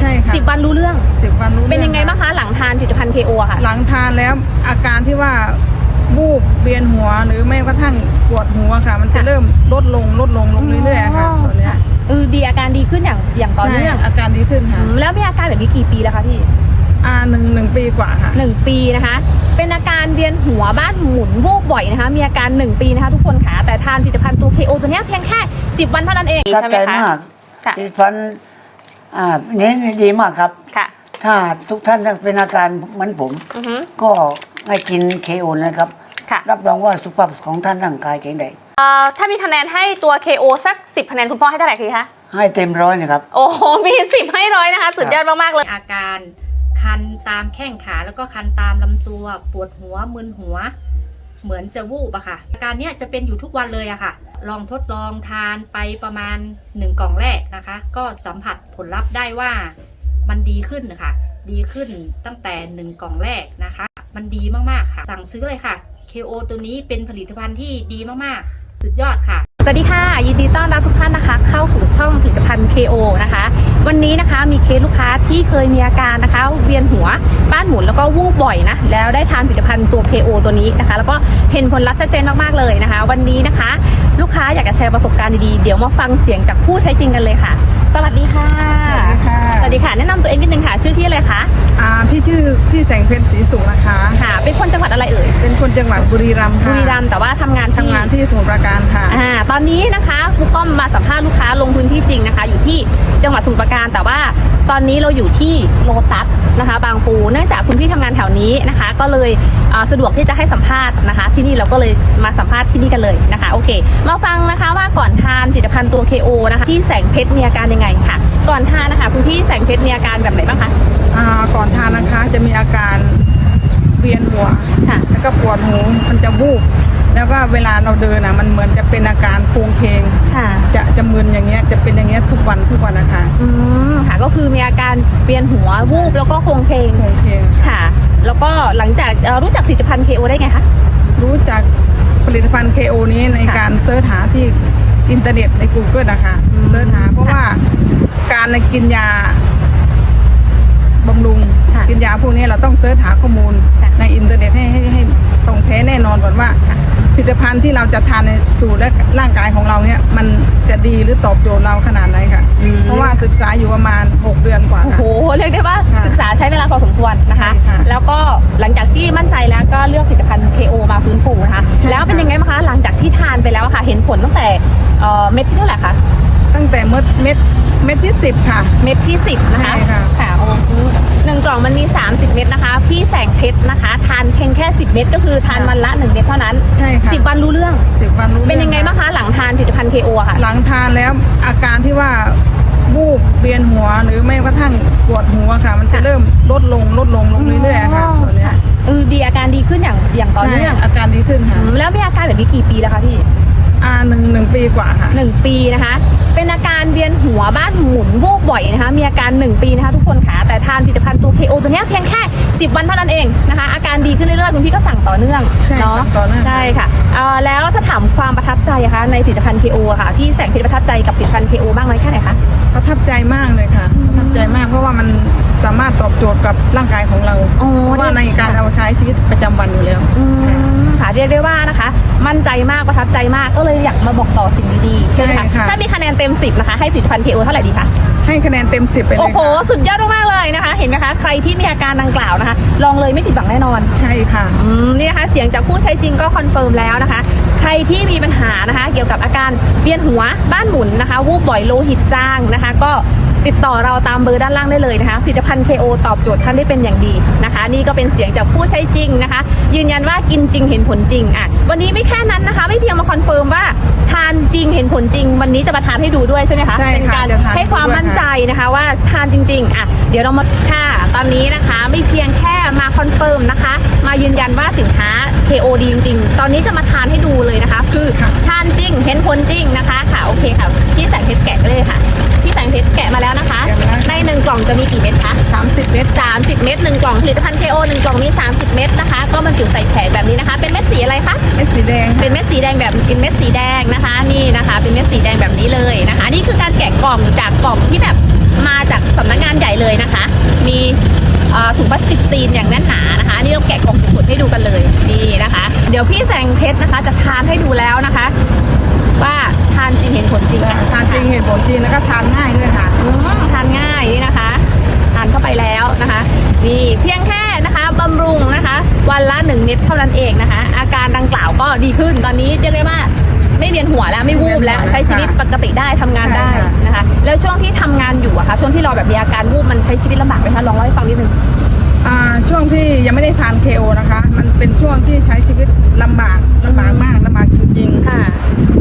ใช่ค่ะสิบวันรู้เรื่อง สิบวันรู้เป็นยังไงรื่อบ้างคะหลังทานผลิตภัณฑ์ KO อะค่ะ หลังทานแล้วอาการที่ว่าบูบเวียนหัวหรือไม่กระทั่งปวดหัวค่ะ มันจะค่ะ เริ่มลดลงลดลงลงเรื่อยๆค่ะตอนเนี้ยเออดีอาการดีขึ้นอย่างอย่างต่อเนื่องใช่อาการดีขึ้นอืค่ะมแล้วมีอาการแบบนี้กี่ปีแล้วคะพี่อ่าหนึ่งหนึ่งปีกว่าค่ะ หนึ่งปีนะคะ เป็นอาการเวียนหัวบ้านหมุนวูบบ่อยนะคะ มีอาการหนึ่งปีนะคะทุกคนค่ะแต่ทานผลิตภัณฑ์ตัว KO ตัวเนี้ยเพียงแค่ 10 วันเท่านั้นเองประทับใช่ไหมใจคะมากค่ะ ดิฉัน อ่านี้ดีมากครับ ค่ะ ถ้าทุกท่านเป็นอาการเหมือนผม อือฮึก็ให้กินเคโอนะครับ ค่ะรับรองว่าสุขภาพของท่านร่างกายแข็งแรงเอ่อถ้ามีคะแนนให้ตัว KO สัก 10คะแนนคุณพ่อให้เท่าไหร่คะ ให้เต็มร้อยนะครับ โอ้โห มี 10 ให้ร้อยนะคะ สุดยอดมาก ๆ เลย อาการคันตามแข้งขาแล้วก็คันตามลำตัว ปวดหัวมึนหัว เหมือนจะวูบอะค่ะ อาการเนี้ยจะเป็นอยู่ทุกวันเลยอะค่ะ ลองทดลองทานไปประมาณ 1 กล่องแรกนะคะ ก็สัมผัสผลลัพธ์ได้ว่ามันดีขึ้นค่ะ ดีขึ้นตั้งแต่ 1 กล่องแรกนะคะ มันดีมากๆค่ะ สั่งซื้อเลยค่ะ KO ตัวนี้เป็นผลิตภัณฑ์ที่ดีมากๆ สุดยอดค่ะ สวัสดีค่ะ ยินดีต้อนรับทุกท่านนะคะ เข้าสู่ช่องผลิตภัณฑ์ KO นะคะ วันนี้นะคะมีเคสลูกค้าที่เคยมีอาการนะคะ เวียนหัวบ้านหมุนแล้วก็วูบบ่อยนะ แล้วได้ทานผลิตภัณฑ์ตัว KO ตัวนี้นะคะ แล้วก็เห็นผลลัพธ์ชัดเจนมากๆเลยนะคะ วันนี้นะคะ ลูกค้าอยากจะแชร์ประสบการณ์ดีๆ เดี๋ยวมาฟังเสียงจากผู้ใช้จริงกันเลยค่ะ สวัสดีค่ะ สวัสดีค่ะ สวัสดีค่ะ แนะนำตัวเองนิดนึงค่ะ ชื่อพี่อะไรคะ อ่าพี่ชื่อพี่แสงเพชรศรีสุขนะคะ ค่ะ เป็นคนจังหวัดอะไรเอ่ย เป็นคนจังหวัดบุรีรัมย์บุค่ะรีรัมย์แต่ว่าทำงานที่ทำงานที่สมุทรปราการค่ะ อ่า ตอนนี้นะคะครูก้อมมาสัมภาษณ์ลูกค้าลงพื้นที่จริงนะคะ อยู่ที่จังหวัดสมุทรปราการ แต่ว่าตอนนี้เราอยู่ที่โลตัสนะคะ บางปู เนื่องจากคุณพี่ทำงานแถวนี้นะคะ ก็เลยอ่าสะดวกที่จะให้สัมภาษณ์นะคะ ที่นี่เราก็เลยมาสัมภาษณ์ที่นี่กันเลยนะคะ โอเค มาฟังนะคะว่าก่อนทานผลิตภัณฑ์ตัว KO นะคะ ที่แสงเพชรมีอาการยังไงค่ะ ก่อนทานนะคะคุณพี่แสงเพชรมีอาการแบบไหนบ้างคะอ่าก่อนทานนะคะจะมีอาการเวียนหัวค่ะ แล้วก็ปวดหูมันจะวูบแล้วก็เวลาเราเดินอะมันเหมือนจะเป็นอาการโครงเพลงค่ะ จะจะมึนอย่างเงี้ยจะเป็นอย่างเงี้ยทุกวันทุกวันนะคะอืมค่ะก็คือมีอาการเวียนหัววูบแล้วก็โครงเพลงโครงเพลงค่ะ แล้วก็หลังจากเอ่อรู้จักผลิตภัณฑ์ KO ได้ไงคะ รู้จักผลิตภัณฑ์ KO นี้ในค่ะ การเสิร์ชหาที่ อินเทอร์เน็ตใน Google นะคะอืมเสิร์ชหาเพราะว่าการกินยาบำรุงค่ะกินยาพวกนี้เราต้องเสิร์ชหาข้อมูลค่ะในอินเทอร์เน็ตให้ให้ให้ตรงแท้แน่นอนก่อนว่า ผลิตภัณฑ์ที่เราจะทานในสู่และร่างกายของเราเนี่ย มันจะดีหรือตอบโจทย์เราขนาดไหนค่ะ อืม เพราะว่าศึกษาอยู่ประมาณ 6 เดือนกว่าโอ้โหค่ะเรียกได้ว่าค่ะศึกษาใช้เวลาพอสมควรนะคะ ใช่ค่ะแล้วก็หลังจากที่มั่นใจแล้วก็เลือกผลิตภัณฑ์ KO มาฟื้นฟูนะคะ ใช่ค่ะ แล้วเป็นยังไงบ้างคะหลังจากที่ทานไปแล้วอะค่ะ เห็นผลตั้งแต่เอ่อเม็ดที่เท่าไหร่คะตั้งแต่เม็ดเม็ด เม็ดที่ 10 ค่ะ เม็ดที่ 10 นะคะใช่ค่ะ ค่ะโอ้โหหนึ่งกล่องมันมี 30 เม็ดนะคะ พี่แสงเพชรนะคะ ทานเพียงแค่ 10 เม็ดก็คือทานวันละ 1 เม็ดเท่านั้น ใช่ค่ะ10 วันรู้เรื่อง สิบวันรู้เป็นยังไงรื่อบ้างคะ หลังทานผลิตภัณฑ์ KO อะค่ะ หลังทานแล้วอาการที่ว่าบูบเวียนหัวหรือไม่กระทั่งปวดหัวค่ะ มันจะค่ะ เริ่มลดลงลดลงลงเรื่อยๆค่ะตอนเนี้ยเออดีอาการดีขึ้นอย่างอย่างต่อเนื่องใช่อาการดีขึ้นอืค่ะมแล้วมีอาการแบบนี้กี่ปีแล้วคะพี่ อ่าหนึ่งหนึ่งปีกว่าค่ะ หนึ่งปีนะคะ เป็นอาการเวียนหัวบ้านหมุนวูบบ่อยนะคะ มีอาการ 1 ปีนะคะทุกคนค่ะ ทานผลิตภัณฑ์ตัว KO ตัวเนี้ยเพียงแค่ 10 วันเท่านั้นเองนะคะ อาการดีขึ้นเรื่อยๆคุณพี่ก็สั่งต่อเนื่องใช่เนาะสั่งต่อเนื่อง ใช่ค่ะเอ่อแล้วถ้าถามความประทับใจอะคะในผลิตภัณฑ์ KO อะค่ะพี่แสงเพชรประทับใจกับผลิตภัณฑ์ KO บ้างไหมแค่ไหนคะ ประทับใจมากเลยค่ะประทับใจมากเพราะว่ามันสามารถตอบโจทย์กับร่างกายของเราอ๋อ เพราะว่าในการเอาใช้ชีวิตประจำวันอยู่แล้ว อืมค่ะเรียกได้ว่านะคะ มั่นใจมากประทับใจมากก็เลยอยากมาบอกต่อสิ่งดีๆใช่ไหมใช่คะค่ะ ถ้ามีคะแนนเต็ม 10 นะคะ ให้ผลิตภัณฑ์ KO เท่าไหร่ดีคะ ให้คะแนนเต็มสิบไปเลยโอ้โห ค่ะ สุดยอดมากๆเลยนะคะ เห็นไหมคะ ใครที่มีอาการดังกล่าวนะคะ ลองเลยไม่ผิดหวังแน่นอน ใช่ค่ะ อืม นี่นะคะ เสียงจากผู้ใช้จริงก็คอนเฟิร์มแล้วนะคะ ใครที่มีปัญหานะคะ เกี่ยวกับอาการเวียนหัว บ้านหมุนนะคะ วูบบ่อยโลหิตจางนะคะ ก็ติดต่อเราตามเบอร์ด้านล่างได้เลยนะคะ ผลิตภัณฑ์ KO ตอบโจทย์ท่านได้เป็นอย่างดีนะคะ นี่ก็เป็นเสียงจากผู้ใช้จริงนะคะ ยืนยันว่ากินจริงเห็นผลจริงอะวันนี้ไม่แค่นั้นนะคะ ไม่เพียง ผลจริง วันนี้จะมาทานให้ดูด้วยใช่ไหมคะใช่ค่ะเป็นการจะทานให้ความให้ดูด้วยมั่นใจใจนะคะว่าทานจริง ๆอะเดี๋ยวเรามาค่ะตอนนี้นะคะ ไม่เพียงแค่มาคอนเฟิร์มนะคะ มายืนยันว่าสินค้า KO ดีจริงๆ ตอนนี้จะมาทานให้ดูเลยนะคะ คือค่ะ ทานจริง เห็นผลจริงนะคะ ค่ะโอเคค่ะพี่แสงเพชรแกะไปเลยค่ะพี่แสงเพชรแกะมาแล้วนะคะแกะมาแล้วในหนึ่งกล่องจะมีกี่เม็ดคะสามสิบเมตร 30 เม็ดหนึ่งกล่องผลิตภัณฑ์ KO หนึ่งกล่องมี 30 เม็ดนะคะ ก็บรรจุใส่แผงแบบ แดงเป็นเม็ดสีแดงแบบเป็นเม็ดสีแดงนะคะ นี่นะคะ เป็นเม็ดสีแดงแบบนี้เลยนะคะ นี่คือการแกะกล่องจากกล่องที่แบบมาจากสำนักงานใหญ่เลยนะคะ มีเอ่อถุงพลาสติกซีนอย่างแน่นหนานะคะอันนี่เราแกะกล่องสดๆให้ดูกันเลยนี่นะคะ เดี๋ยวพี่แสงเพชรนะคะ จะทานให้ดูแล้วนะคะ ว่าทานจริงเห็นผลจริงไหมทานจริงเห็นผลจริงแล้วก็ทานง่ายด้วยค่ะอืมทานง่ายนี่นะคะ ทานเข้าไปแล้วนะคะนี่เพียงแค่นะคะบำรุงนะคะ วันละ 1 เม็ดเท่านั้นเองนะคะอา การดังกล่าวก็ดีขึ้นตอนนี้เรียกได้ว่าไม่เวียนหัวแล้วไม่วูบแล้วใช้ชีวิตปกติได้ทำงานได้ใช่ค่ะนะคะ แล้วช่วงที่ทำงานอยู่อะคะช่วงที่เราแบบมีอาการวูบมันใช้ชีวิตลำบากไหมคะลองเล่าให้ฟังนิดนึงอ่าช่วงที่ยังไม่ได้ทาน KO นะคะ มันเป็นช่วงที่ใช้ชีวิตลำบากลำบากมากลำบากจริงๆค่ะ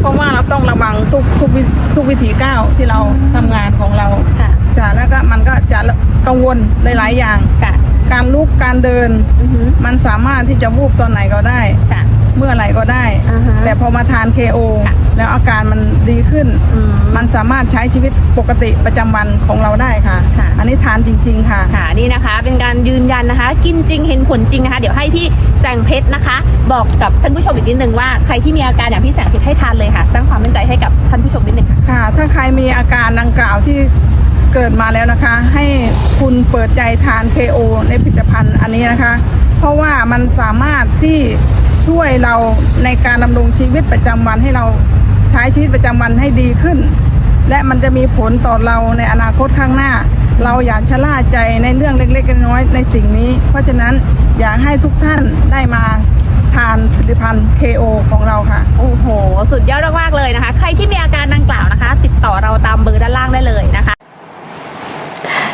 เพราะว่าเราต้องระวังทุกทุกวิทุกวิถีก้าวที่เราทำงานของเราค่ะ จ้ะแล้วก็มันก็จะกังวลหลายๆอย่าง ค่ะ การลุกการเดิน อือหือมันสามารถที่จะวูบตอนไหนก็ได้ ค่ะ เมื่อไหร่ก็ได้ อ่าฮะ แต่พอมาทาน KO ค่ะ แล้วอาการมันดีขึ้น อืม มันสามารถใช้ชีวิตปกติประจำวันของเราได้ค่ะ ค่ะ อันนี้ทานจริง ๆ ค่ะ ค่ะนี่นะคะ เป็นการยืนยันนะคะ กินจริงเห็นผลจริงนะคะ เดี๋ยวให้พี่แสงเพชรนะคะ บอกกับท่านผู้ชมอีกนิดนึงว่าใครที่มีอาการอย่างพี่แสงเพชรให้ทานเลยค่ะ สร้างความมั่นใจให้กับท่านผู้ชมนิดนึงค่ะ ค่ะ ถ้าใครมีอาการดังกล่าวที่ เกิดมาแล้วนะคะ ให้คุณเปิดใจทาน KO ในผลิตภัณฑ์อันนี้นะคะ เพราะว่ามันสามารถที่ช่วยเราในการดำรงชีวิตประจำวันให้เราใช้ชีวิตประจำวันให้ดีขึ้น และมันจะมีผลต่อเราในอนาคตข้างหน้า เราอย่าชะล่าใจในเรื่องเล็กๆน้อยๆในสิ่งนี้ เพราะฉะนั้นอยากให้ทุกท่านได้มาทานผลิตภัณฑ์ KO ของเราค่ะ โอ้โห สุดยอดมากๆเลยนะคะ ใครที่มีอาการดังกล่าวนะคะ ติดต่อเราตามเบอร์ด้านล่างได้เลยนะคะ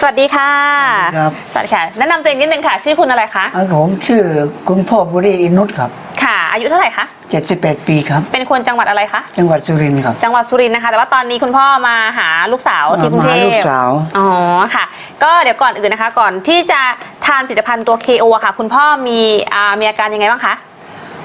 สวัสดีค่ะครับสวัสดีค่ะ แนะนำตัวเองนิดนึงค่ะ ชื่อคุณอะไรคะอ่าผมชื่อคุณพ่อบุรีอินุตครับ ค่ะ อายุเท่าไหร่คะ71 ปีครับ เป็นคนจังหวัดอะไรคะจังหวัดสุรินทร์ครับจังหวัดสุรินทร์นะคะ แต่ว่าตอนนี้คุณพ่อมาหาลูกสาวที่กรุงมาเทหาพลูกสาว อ๋อค่ะ ก็เดี๋ยวก่อนอื่นนะคะ ก่อนที่จะทานผลิตภัณฑ์ตัว KO อะค่ะ คุณพ่อมีอ่ามีอาการยังไงบ้างคะ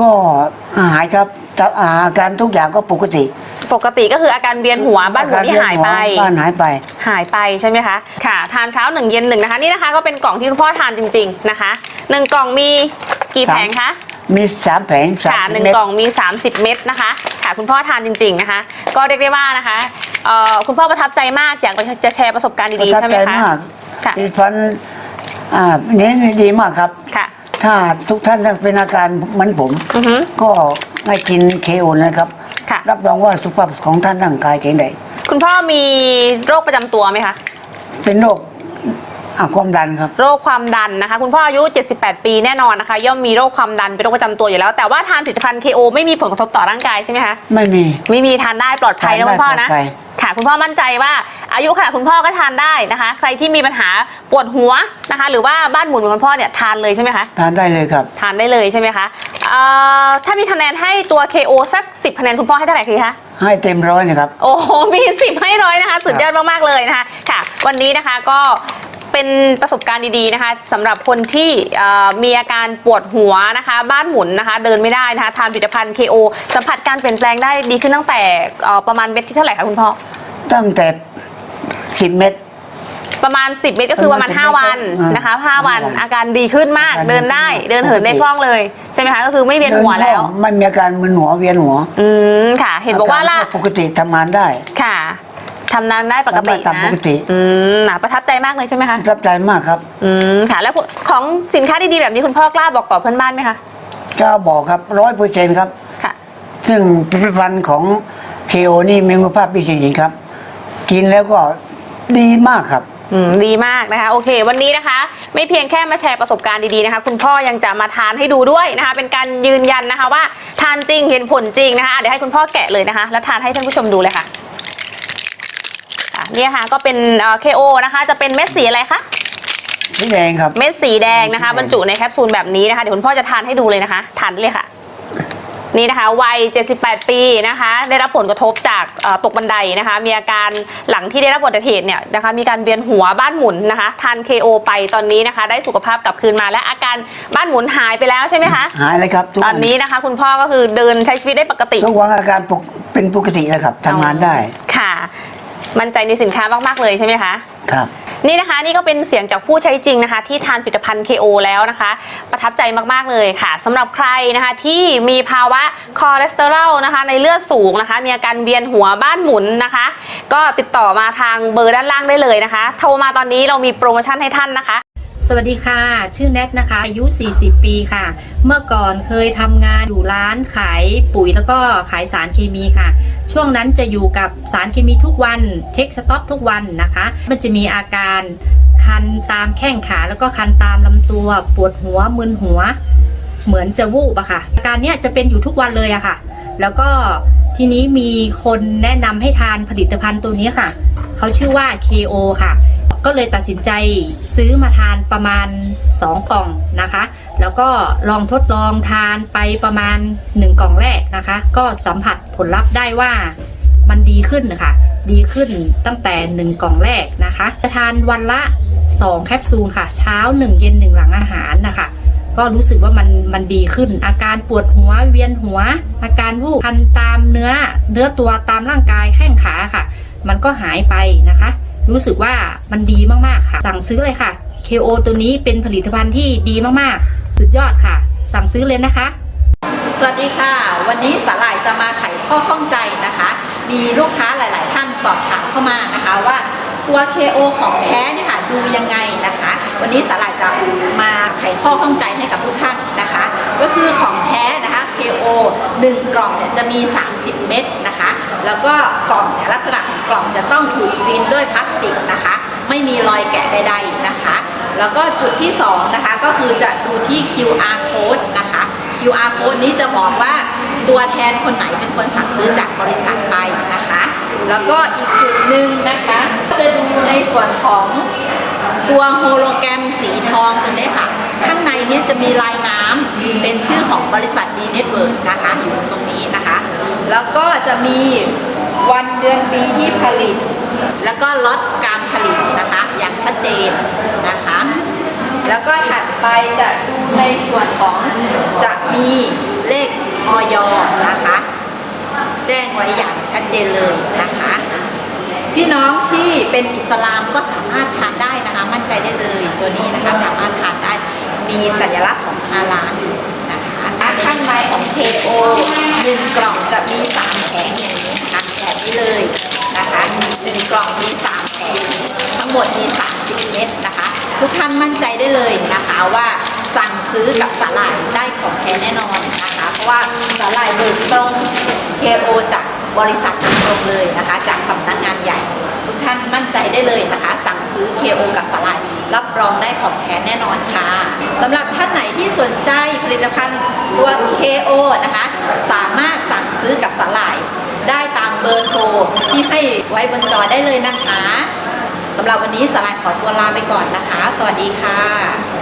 ก็หายครับแต่อาการทุกอย่างก็ปกติปกติก็คืออาการเวียนหัวบ้านหมุนที่หายไปอการเวีนหัวบ้านหายไป หายไปใช่ไหมคะ ค่ะ ทานเช้าหนึ่งเย็นหนึ่งนะคะนี่นะคะก็เป็นกล่องที่คุณพ่อทานจริง ๆนะคะหนึ่งกล่องมีกี่สามแผงคะมีสามแผงสาค่ะมหนึ่งเม็ด กล่องมี 30 เม็ดนะคะค่ะคุณพ่อทานจริง ๆนะคะ ก็เรียกได้ว่านะคะเอ่อคุณพ่อประทับใจมากอยากจะแชร์ประสบการณ์ประดีๆทับใช่ไหมใจคะมาก ค่ะผลิตภัณฑ์อ่านี้ดีมากครับ ค่ะ ถ้าทุกท่านเป็นอาการเหมือนผม อือฮึ ก็ให้กินเคโอนะครับ ค่ะ รับรองว่าสุขภาพของท่านร่างกายแข็งแรงคุณพ่อมีโรคประจำตัวไหมคะ เป็นโรค อะความดันครับ โรคความดันนะคะ คุณพ่ออายุ 78 ปีแน่นอนนะคะ ย่อมมีโรคความดันเป็นโรคประจำตัวอยู่แล้ว แต่ว่าทานผลิตภัณฑ์ KO ไม่มีผลกระทบต่อร่างกายใช่ไหมคะ ไม่มี ไม่มีทานได้ปลอดภัยนะทานได้คุณพ่อนะปลอดภัย ค่ะ คุณพ่อมั่นใจว่าอายุค่ะคุณพ่อก็ทานได้นะคะ ใครที่มีปัญหาปวดหัวนะคะ หรือว่าบ้านหมุนเหมือนคุณพ่อเนี่ยทานเลยใช่ไหมคะ ทานได้เลยครับ ทานได้เลยใช่ไหมคะเอ่อถ้ามีคะแนนให้ตัว KO สัก 10คะแนนคุณพ่อให้เท่าไหร่ดีคะ ให้เต็มร้อยนะครับ โอ้โหมี10ให้ร้อยนะคะ สุดยอดมาก ๆ เลยนะคะ ค่ะ วันนี้นะคะก็ เป็นประสบการณ์ดีๆนะคะสำหรับคนที่เอ่อมีอาการปวดหัวนะคะ บ้านหมุนนะคะ เดินไม่ได้นะคะทานผลิตภัณฑ์ KO สัมผัสการเปลี่ยนแปลงได้ดีขึ้นตั้งแต่เอ่อประมาณเม็ดที่เท่าไหร่คะคุณพ่อตั้งแต่สิบเม็ดประมาณ 10 เมตรก็คือประมาณประมาณ5วันอ่านนะคะ5วันห้าวันอาการดีขึ้นมากอาการเดินได้ดีขึ้นเดินเหินได้ปกติคล่องเลยใช่ไหมคะก็คือไม่เวียนหัวแล้วเดินคองไม่มีอาการมึนหัวเวียนหัว อืมค่ะ เห็นบอกว่าล่ะรปกติทำงานได้ค่ะ ทำงานได้ปกติทำได้ตามนะปกติ อืมน่ะประทับใจมากเลยใช่ไหมคะรับใจมากครับอืมค่ะแล้วคุณของสินค้าดีๆแบบนี้คุณพ่อกล้าบอกต่อเพื่อนบ้านไหมคะก็บอกครับร้อยเปอร์เซ็นต์ครับ ค่ะ ซึ่งผลิตภัณฑ์ของเคโอนี่มีคุณภาพดีจริงๆครับ กินแล้วก็ดีมากครับ อืมดีมากนะคะโอเค วันนี้นะคะ ไม่เพียงแค่มาแชร์ประสบการณ์ดีๆนะคะ คุณพ่อยังจะมาทานให้ดูด้วยนะคะ เป็นการยืนยันนะคะว่าทานจริงเห็นผลจริงนะคะอะเดี๋ยวให้คุณพ่อแกะเลยนะคะ แล้วทานให้ท่านผู้ชมดูเลยค่ะ อะเนี่ยค่ะก็เป็นเอ่อ KO นะคะ จะเป็นเม็ดสีอะไรคะนี่แดงครับ เม็ดสีแดงนะคะสีแดงบรรจุในแคปซูลแบบนี้นะคะ เดี๋ยวคุณพ่อจะทานให้ดูเลยนะคะทานได้เลยค่ะ นี่นะคะ วัย 78 ปีนะคะ ได้รับผลกระทบจากเอ่อตกบันไดนะคะ มีอาการหลังที่ได้รับอุบัติเหตุเนี่ยนะคะ มีการเวียนหัวบ้านหมุนนะคะ ทาน KO ไปตอนนี้นะคะ ได้สุขภาพกลับคืนมาและอาการบ้านหมุนหายไปแล้วใช่ไหมคะ หายเลยครับทุกตวัอนนี้นะคะ คุณพ่อก็คือเดินใช้ชีวิตได้ปกติทุกวันอาการปกเป็นปกติแล้วครับทำงานได้ค่ะ มั่นใจในสินค้ามากๆเลยใช่ไหมคะ ครับ นี่นะคะนี่ก็เป็นเสียงจากผู้ใช้จริงนะคะ ที่ทานผลิตภัณฑ์ KO แล้วนะคะ ประทับใจมากๆเลยค่ะสำหรับใครนะคะที่มีภาวะคอเลสเตอรอลนะคะ ในเลือดสูงนะคะ มีอาการเวียนหัวบ้านหมุนนะคะ ก็ติดต่อมาทางเบอร์ด้านล่างได้เลยนะคะ โทรมาตอนนี้เรามีโปรโมชั่นให้ท่านนะคะสวัสดีค่ะ ชื่อแนทนะคะ อายุ 40 ปีค่ะ เมื่อก่อนเคยทำงานอยู่ร้านขายปุ๋ยแล้วก็ขายสารเคมีค่ะ ช่วงนั้นจะอยู่กับสารเคมีทุกวันเช็คสต็อกทุกวันนะคะ มันจะมีอาการคันตามแข้งขาแล้วก็คันตามลำตัวปวดหัวมึนหัว เหมือนจะวูบอะค่ะ อาการเนี้ยจะเป็นอยู่ทุกวันเลยอะค่ะ แล้วก็ทีนี้มีคนแนะนำให้ทานผลิตภัณฑ์ตัวนี้ค่ะ เขาชื่อว่า KO ค่ะ ก็เลยตัดสินใจซื้อมาทานประมาณ 2 กล่องนะคะ แล้วก็ลองทดลองทานไปประมาณ 1 กล่องแรกนะคะ ก็สัมผัสผลลัพธ์ได้ว่ามันดีขึ้นนะคะดีขึ้นตั้งแต่ 1 กล่องแรกนะคะจะทานวันละ 2 แคปซูลค่ะ เช้า 1 เย็น 1 หลังอาหารนะคะ ก็รู้สึกว่ามันมันดีขึ้น อาการปวดหัวเวียนหัว อาการวูบคันตามเนื้อ เนื้อตัวตามร่างกายแข้งขาค่ะ มันก็หายไปนะคะ รู้สึกว่ามันดีมากๆค่ะ สั่งซื้อเลยค่ะ KO ตัวนี้เป็นผลิตภัณฑ์ที่ดีมากๆ สุดยอดค่ะ สั่งซื้อเลยนะคะ สวัสดีค่ะ วันนี้สาหร่ายจะมาไขข้อข้องใจนะคะ มีลูกค้าหลาย ๆ ท่านสอบถามเข้ามานะคะว่าตัว KO ของแท้เนี่ยค่ะดูยังไงนะคะ วันนี้สาหร่ายจะมาไขข้อข้องใจให้กับทุกท่านนะคะ ก็คือของแท้นะคะ KO 1 กล่องเนี่ยจะมี 30 เม็ดนะคะ แล้วก็กล่องเนี่ยลักษณะของกล่องจะต้องถูกซีนด้วยพลาสติกนะคะ ไม่มีรอยแกะใดๆนะคะ แล้วก็จุดที่สองนะคะก็คือจะดูที่ QR code นะคะ QR code นี้จะบอกว่าตัวแทนคนไหนเป็นคนสั่งซื้อจากบริษัทไปนะคะ แล้วก็อีกจุดหนึ่งนะคะจะดูในส่วนของตัวโฮโลแกรมสีทองตรงนี้ค่ะ ข้างในนี้จะมีลายน้ำเป็นชื่อของบริษัท D Network นะคะอยู่ตรงนี้นะคะ แล้วก็จะมีวันเดือนปีที่ผลิต แล้วก็ล็อตการผลิตนะคะ อย่างชัดเจนนะคะ แล้วก็ถัดไปจะดูในส่วนของจะมีเลขออยนะคะ แจ้งไว้อย่างชัดเจนเลยนะคะ พี่น้องที่เป็นอิสลามก็สามารถทานได้นะคะ มั่นใจได้เลยตัวนี้นะคะสามารถทานได้มีสัญลักษณ์ของฮาลาลนะคะข้างในของ KO หนึ่งกล่องจะมีสามแผงอย่างนี้นะคะแบบนี้เลยนะคะหนึ่งกล่องมีสามแผงทั้งหมดมี30เม็ดนะคะ ทุกท่านมั่นใจได้เลยนะคะว่าสั่งซื้อกับสาหร่ายได้ของแท้แน่นอนนะคะ เพราะว่าสาหร่ายเบิกตรง KO จากบริษัทตรงเลยนะคะ จากสำนักงานใหญ่ ทุกท่านมั่นใจได้เลยนะคะสั่ง ซื้อ KO กับสลายรับรองได้ของแท้แน่นอนค่ะสำหรับท่านไหนที่สนใจผลิตภัณฑ์ตัว KO นะคะ สามารถสั่งซื้อกับสลาย ได้ตามเบอร์โทรที่ให้ไว้บนจอได้เลยนะคะสำหรับวันนี้สลายขอตัวลาไปก่อนนะคะ สวัสดีค่ะ